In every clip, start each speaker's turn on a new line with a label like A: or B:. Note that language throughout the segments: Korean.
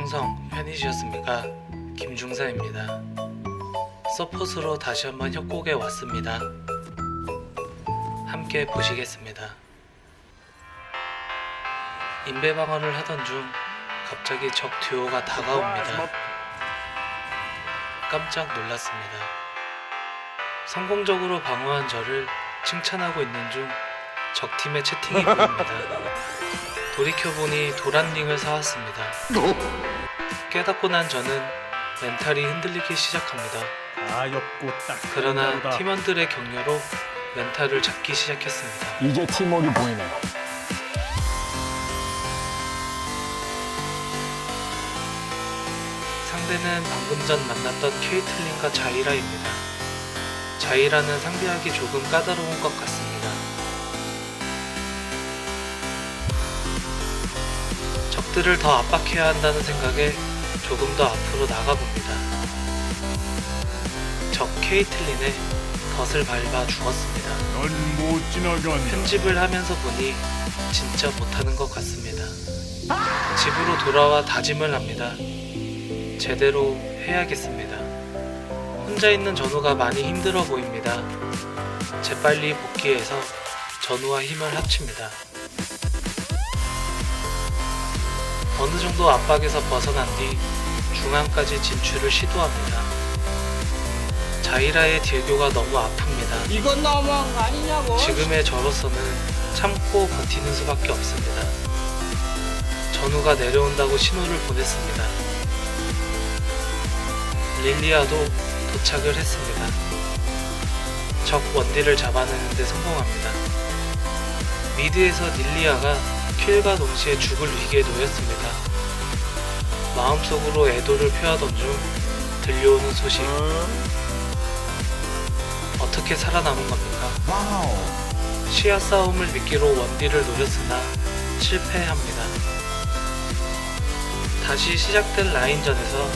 A: 충성 편히시었습니까? 김중사입니다. 서폿으로 다시 한번 협곡에 왔습니다. 함께 보시겠습니다. 인베 방어를 하던 중 갑자기 적 듀오가 다가옵니다. 깜짝 놀랐습니다. 성공적으로 방어한 저를 칭찬하고 있는 중 적팀의 채팅이 보입니다. 돌이켜보니 도란링을 사왔습니다. 깨닫고 난 저는 멘탈이 흔들리기 시작합니다.
B: 가엾고 딱
A: 그러나. 팀원들의 격려로 멘탈을 잡기 시작했습니다.
C: 이제 팀워크 보이네.
A: 상대는 방금 전 만났던 케이틀린과 자이라입니다. 자이라는 상대하기 조금 까다로운 것 같습니다. 적들을 더 압박해야 한다는 생각에 조금 더 앞으로 나가봅니다. 적 케이틀린에 덫을 밟아 죽었습니다.
B: 넌 못 지나간다.
A: 편집을 하면서 보니 진짜 못하는 것 같습니다. 집으로 돌아와 다짐을 합니다. 제대로 해야겠습니다. 혼자 있는 전우가 많이 힘들어 보입니다. 재빨리 복귀해서 전우와 힘을 합칩니다. 어느 정도 압박에서 벗어난 뒤 중앙까지 진출을 시도합니다. 자이라의 딜교가 너무 아픕니다.
D: 이건 너무한 거 아니냐고.
A: 지금의 저로서는 참고 버티는 수밖에 없습니다. 전우가 내려온다고 신호를 보냈습니다. 릴리아도 도착을 했습니다. 적 원딜을 잡아내는데 성공합니다. 미드에서 릴리아가 킬과 동시에 죽을 위기에 놓였습니다. 마음속으로 애도를 표하던 중 들려오는 소식. 어떻게 살아남은 겁니까? 시야 싸움을 미끼로 원딜을 노렸으나 실패합니다. 다시 시작된 라인전에서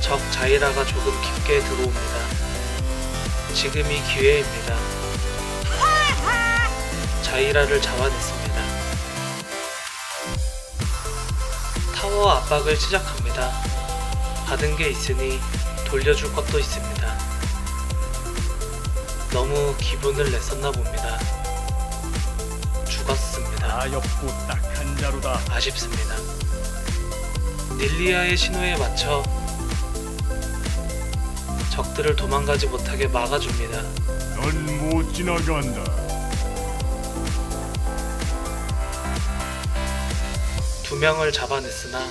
A: 적 자이라가 조금 깊게 들어옵니다. 지금이 기회입니다. 자이라를 잡아냈습니다. 타워 압박을 시작합니다. 받은 게 있으니 돌려줄 것도 있습니다. 너무 기분을 냈었나 봅니다. 죽었습니다.
B: 가엾고 딱한 자루다.
A: 아쉽습니다. 닐리아의 신호에 맞춰 적들을 도망가지 못하게 막아줍니다.
B: 넌 못 지나간다.
A: 두 명을 잡아냈으나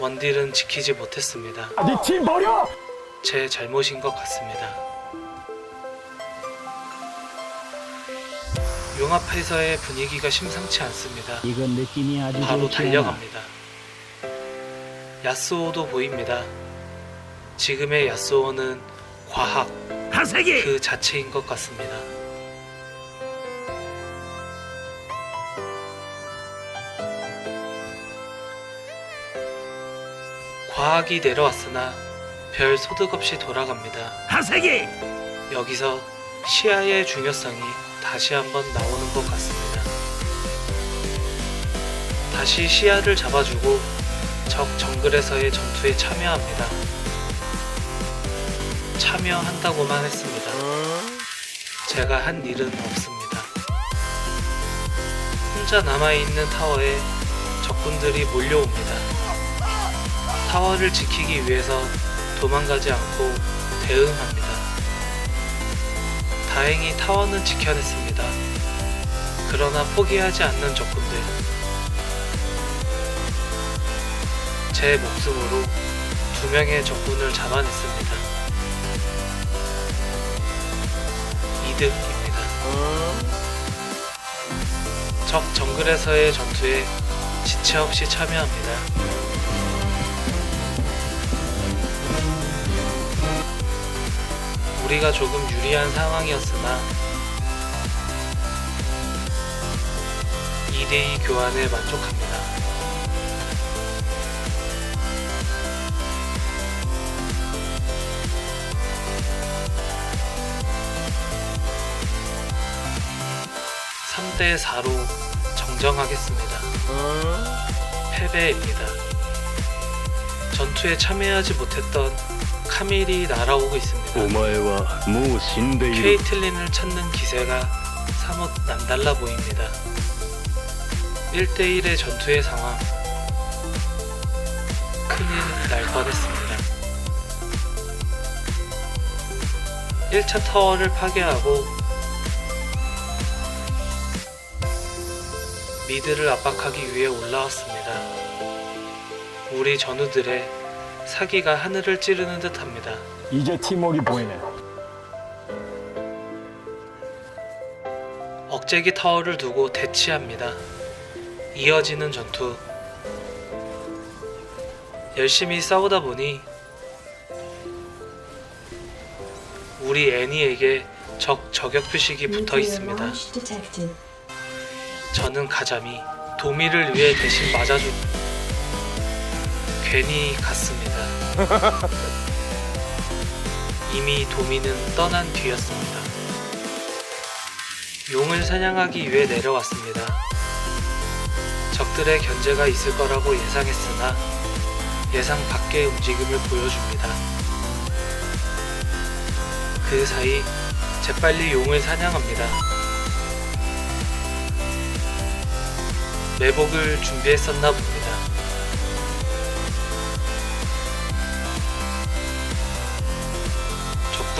A: 원딜은 지키지 못했습니다.
C: 네팀 버려!
A: 제 잘못인 것 같습니다. 융합에서의 분위기가 심상치 않습니다.
D: 이건 느낌이 아주
A: 바로
D: 좋지 않아.
A: 달려갑니다. 야스오도 보입니다. 지금의 야스오는 과학
B: 하세기.
A: 그 자체인 것 같습니다. 과학이 내려왔으나 별 소득 없이 돌아갑니다.
B: 하세기.
A: 여기서 시야의 중요성이 다시 한번 나오는 것 같습니다. 다시 시야를 잡아주고 적 정글에서의 전투에 참여합니다. 참여한다고만 했습니다. 제가 한 일은 없습니다. 혼자 남아있는 타워에 적군들이 몰려옵니다. 타워를 지키기 위해서 도망가지 않고 대응합니다. 다행히 타워는 지켜냈습니다. 그러나 포기하지 않는 적군들. 제 목숨으로 두 명의 적군을 잡아냈습니다. 이득입니다. 적 정글에서의 전투에 지체 없이 참여합니다. 우리가 조금 유리한 상황이었으나 2대2 교환에 만족합니다. (3대 4로) 인정하겠습니다. 패배입니다. 전투에 참여하지 못했던 카밀이 날아오고 있습니다.
E: お前はもう死んでいる
A: 케이틀린을 찾는 기세가 사뭇 남달라 보입니다. 1대1의 전투의 상황. 큰일 날 뻔했습니다. 1차 타워를 파괴하고 미드를 압박하기 위해 올라왔습니다. 우리 전우들의 사기가 하늘을 찌르는 듯합니다.
C: 이제 팀워크 보이네.
A: 억제기 타워를 두고 대치합니다. 이어지는 전투. 열심히 싸우다 보니 우리 애니에게 적 저격 표식이 붙어 있습니다. 저는 가자미 도미를 위해 대신 맞아주 괜히 갔습니다. 이미 도미는 떠난 뒤였습니다. 용을 사냥하기 위해 내려왔습니다. 적들의 견제가 있을 거라고 예상했으나 예상 밖의 움직임을 보여줍니다. 그 사이 재빨리 용을 사냥합니다. 매복을 준비했었나 봅니다.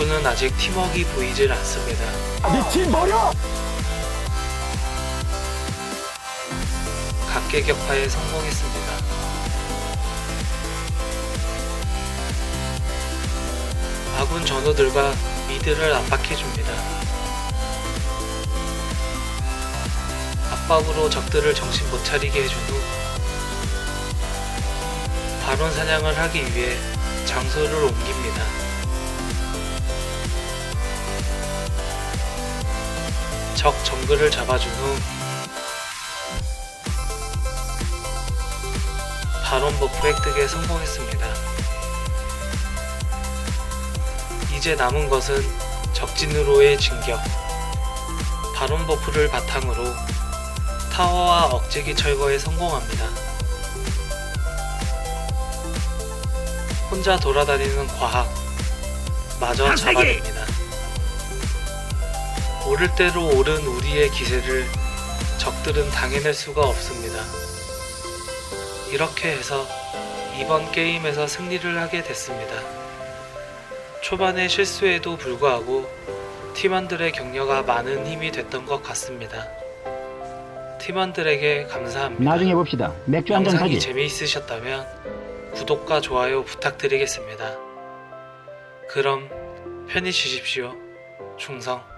A: 적군은 아직 팀워크가 보이질 않습니다.
C: 네팀 버려!
A: 각계 격파에 성공했습니다. 아군 전우들과 미드를 압박해줍니다. 압박으로 적들을 정신 못 차리게 해준 후 바론 사냥을 하기 위해 장소를 옮깁니다. 적 정글을 잡아준 후 바론 버프 획득에 성공했습니다. 이제 남은 것은 적진으로의 진격. 바론 버프를 바탕으로 타워와 억제기 철거에 성공합니다. 혼자 돌아다니는 과학 마저 잡아냅니다. 오를 대로 오른 우리의 기세를 적들은 당해낼 수가 없습니다. 이렇게 해서 이번 게임에서 승리를 하게 됐습니다. 초반의 실수에도 불구하고 팀원들의 격려가 많은 힘이 됐던 것 같습니다. 팀원들에게 감사합니다.
D: 나중에 봅시다. 맥주 한잔
A: 영상이
D: 사지.
A: 재미있으셨다면 구독과 좋아요 부탁드리겠습니다. 그럼 편히 쉬십시오. 충성.